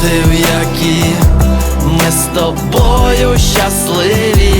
моменти, в які ми з тобою щасливі,